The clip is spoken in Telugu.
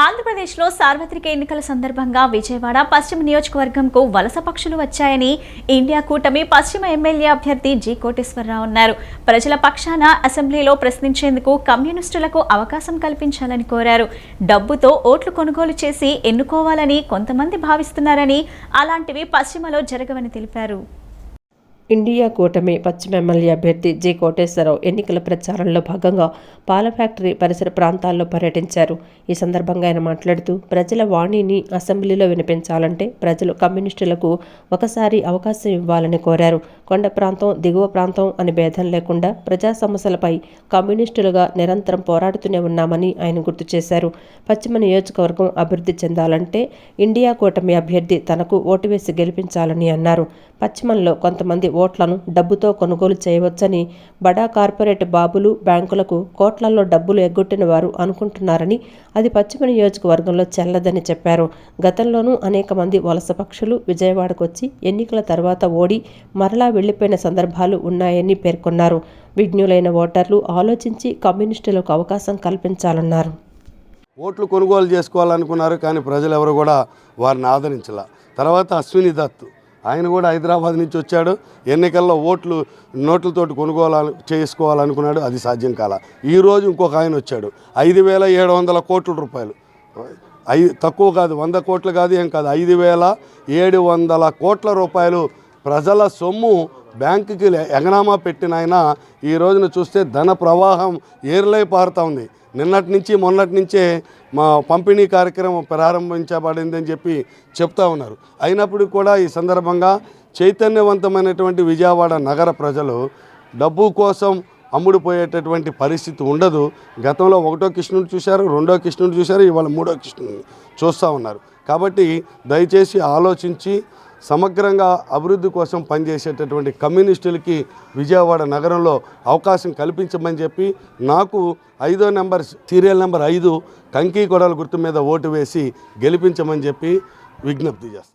ఆంధ్రప్రదేశ్లో సార్వత్రిక ఎన్నికల సందర్భంగా విజయవాడ పశ్చిమ నియోజకవర్గంకు వలస పక్షులు వచ్చాయని ఇండియా కూటమి పశ్చిమ ఎమ్మెల్యే అభ్యర్థి జి కోటేశ్వరరావు అన్నారు. ప్రజల పక్షాన అసెంబ్లీలో ప్రశ్నించేందుకు కమ్యూనిస్టులకు అవకాశం కల్పించాలని కోరారు. డబ్బుతో ఓట్లు కొనుగోలు చేసి ఎన్నుకోవాలని కొంతమంది భావిస్తున్నారని అలాంటివి పశ్చిమలో జరగవని తెలిపారు. ఇండియా కూటమి పశ్చిమ ఎమ్మెల్యే అభ్యర్థి జి కోటేశ్వరరావు ఎన్నికల ప్రచారంలో భాగంగా పాల ఫ్యాక్టరీ పరిసర ప్రాంతాల్లో పర్యటించారు. ఈ సందర్భంగా ఆయన మాట్లాడుతూ ప్రజల వాణిని అసెంబ్లీలో వినిపించాలంటే ప్రజలు కమ్యూనిస్టులకు ఒకసారి అవకాశం ఇవ్వాలని కోరారు. కొండ ప్రాంతం దిగువ ప్రాంతం అని భేదం లేకుండా ప్రజా సమస్యలపై కమ్యూనిస్టులుగా నిరంతరం పోరాడుతూనే ఉన్నామని ఆయన గుర్తు చేశారు. పశ్చిమ నియోజకవర్గం అభివృద్ధి చెందాలంటే ఇండియా కూటమి అభ్యర్థి తనకు ఓటు వేసి గెలిపించాలని అన్నారు. పశ్చిమంలో కొంతమంది ఓట్లను డబ్బుతో కొనుగోలు చేయవచ్చని బడా కార్పొరేట్ బాబులు బ్యాంకులకు కోట్లల్లో డబ్బులు ఎగ్గొట్టిన వారు అనుకుంటున్నారని అది పశ్చిమ నియోజకవర్గంలో చెల్లదని చెప్పారు. గతంలోనూ అనేక మంది వలస పక్షులు విజయవాడకు వచ్చి ఎన్నికల తర్వాత ఓడి మరలా వెళ్ళిపోయిన సందర్భాలు ఉన్నాయని పేర్కొన్నారు. విజ్ఞులైన ఓటర్లు ఆలోచించి కమ్యూనిస్టులకు అవకాశం కల్పించాలన్నారు. ఓట్లు కొనుగోలు చేసుకోవాలనుకున్నారు కానీ ప్రజలు ఎవరు కూడా వారిని ఆదరించాల. తర్వాత అశ్విని దత్ ఆయన కూడా హైదరాబాద్ నుంచి వచ్చాడు. ఎన్నికల్లో ఓట్లు నోట్లతోటి కొనుగోలు చేసుకోవాలనుకున్నాడు. అది సాధ్యం కాల. ఈరోజు ఇంకొక ఆయన వచ్చాడు. ఐదు వేల ఏడు వందల కోట్ల రూపాయలు. ఐ తక్కువ కాదు వంద కోట్లు కాదు ఏం కాదు. ఐదు వేల ఏడు వందల కోట్ల రూపాయలు ప్రజల సొమ్ము బ్యాంకుకి ఎగనామా పెట్టిన ఆయన ఈ రోజున చూస్తే ధన ప్రవాహం ఏర్లై పారుతూ ఉంది. నిన్నటి నుంచి మొన్నటి నుంచే మా పంపిణీ కార్యక్రమం ప్రారంభించబడిందని చెప్పి చెప్తా ఉన్నారు. అయినప్పటికీ కూడా ఈ సందర్భంగా చైతన్యవంతమైనటువంటి విజయవాడ నగర ప్రజలు డబ్బు కోసం అమ్ముడుపోయేటటువంటి పరిస్థితి ఉండదు. గతంలో ఒకటో కృష్ణుడు చూశారు రెండో కృష్ణుడు చూశారు ఇవాళ మూడో కృష్ణుడిని చూస్తూ ఉన్నారు. కాబట్టి దయచేసి ఆలోచించి సమగ్రంగా అభివృద్ధి కోసం పనిచేసేటటువంటి కమ్యూనిస్టులకి విజయవాడ నగరంలో అవకాశం కల్పించమని చెప్పి నాకు ఐదో నెంబర్ సీరియల్ నెంబర్ ఐదు కంకి గొడవల గుర్తు మీద ఓటు వేసి గెలిపించమని చెప్పి విజ్ఞప్తి చేస్తాను